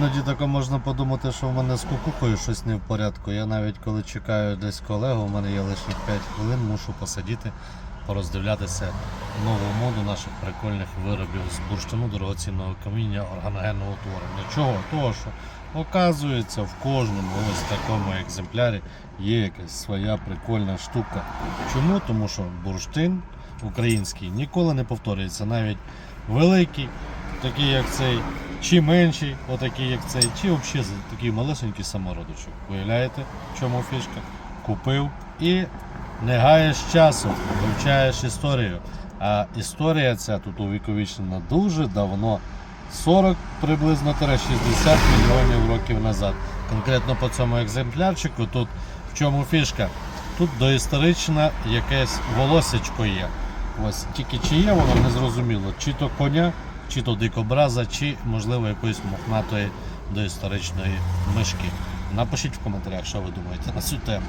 Іноді тако можна подумати, що в мене з кукухою щось не в порядку. Я навіть коли чекаю десь колегу, у мене є лишніх 5 хвилин, мушу посидіти, пороздивлятися нову моду наших прикольних виробів з бурштину дорогоцінного каміння органогенного утворення. Чого? Того, що оказується в кожному ось такому екземплярі є якась своя прикольна штука. Чому? Тому що бурштин український ніколи не повторюється. Навіть великий, такий як цей, чи менший, отакий як цей, чи взагалі такий малесенький самородочок. Уявляєте, в чому фішка? Купив і не гаєш часу, вивчаєш історію. А історія ця тут увіковічнена дуже давно. 40 приблизно 60 мільйонів років назад. Конкретно по цьому екземплярчику тут в чому фішка? Тут доісторичне якесь волосечко є. Ось тільки чи є воно не зрозуміло, чи то коня, чи то дикобраза, чи можливо якоїсь мохнатої доісторичної мишки. Напишіть в коментарях, що ви думаєте на цю тему.